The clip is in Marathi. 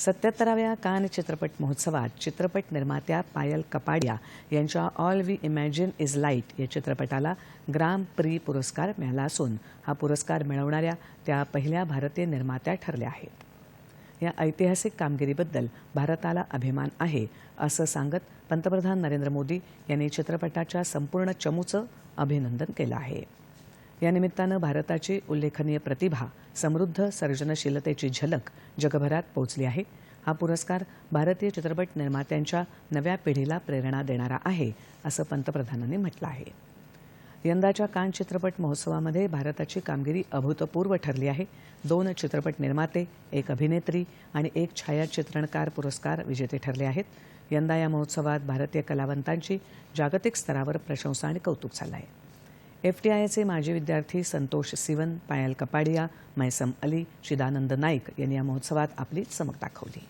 सत्याहत्तराव्या कान चित्रपट महोत्सवात चित्रपट निर्मात्या पायल कपाडिया यांच्या all we imagine as light या चित्रपटाला ग्राम प्री पुरस्कार मिळाला असून हा पुरस्कार मिळवणाऱ्या त्या पहिल्या भारतीय निर्मात्या ठरल्या आहेत. या ऐतिहासिक कामगिरीबद्दल भारताला अभिमान आहे असं सांगत पंतप्रधान नरेंद्र मोदी यांनी चित्रपटाच्या संपूर्ण चमूचं अभिनंदन केलं आहे. या निमित्तानं भारताची उल्लेखनीय प्रतिभा समृद्ध सर्जनशीलतेची झलक जगभरात पोहोचली आहे. हा पुरस्कार भारतीय चित्रपट निर्मात्यांच्या नव्या पिढीला प्रेरणा देणारा आहे असं पंतप्रधानांनी म्हटलं आहे. यंदाच्या कान चित्रपट महोत्सवामध्ये भारताची कामगिरी अभूतपूर्व ठरली आहे. दोन चित्रपट निर्माते एक अभिनेत्री आणि एक छायाचित्रणकार पुरस्कार विजेते ठरले आहेत. यंदा या महोत्सवात भारतीय कलावंतांची जागतिक स्तरावर प्रशंसा आणि कौतुक झालं आहे एफ टी आयचे माजी विद्यार्थी संतोष सिवन पायल कपाडिया मैसम अली चिदानंद नाईक यांनी या महोत्सवात आपली चमक दाखवली.